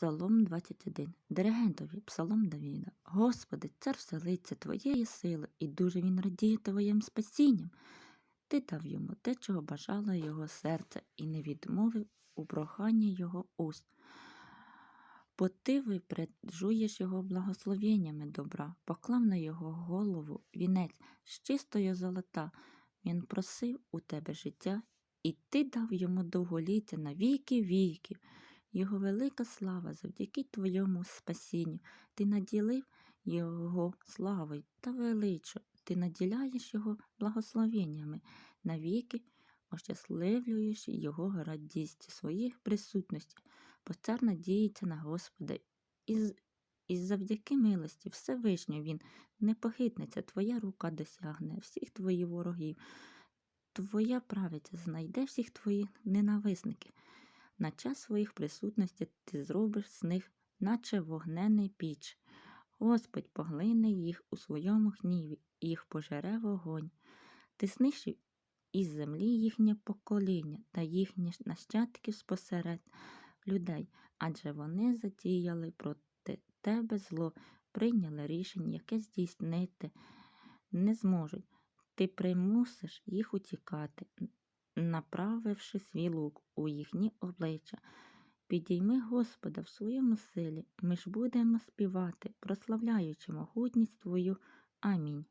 Псалом 21. Диригентові, Псалом Давіда. Господи, цар вселиться Твоєю силою, і дуже він радіє Твоїм спасінням. Ти дав йому те, чого бажало його серце, і не відмовив у проханні його уст. Бо ти випереджуєш його благословеннями добра, поклав на його голову вінець з чистою золота. Він просив у тебе життя, і ти дав йому довголіття на віки віків. Його велика слава завдяки твоєму спасінню. Ти наділив його славою та величу. Ти наділяєш його благословеннями навіки, ощасливлюєш його радістю своїх присутності, бо цар надіється на Господа, і, і завдяки милості Всевишньо він не похитнеться, твоя рука досягне всіх твоїх ворогів, твоя правиця знайде всіх твоїх ненависників. На час своїх присутності ти зробиш з них, наче вогнений піч. Господь поглине їх у своєму гніві, їх пожере вогонь. Ти знищив із землі їхнє покоління та їхні нащадки спосеред людей, адже вони затіяли проти тебе зло, прийняли рішення, яке здійснити не зможуть. Ти примусиш їх утікати, направивши свій лук у їхні обличчя. Підійми Господа в своєму силі, ми ж будемо співати, прославляючи могутність Твою. Амінь.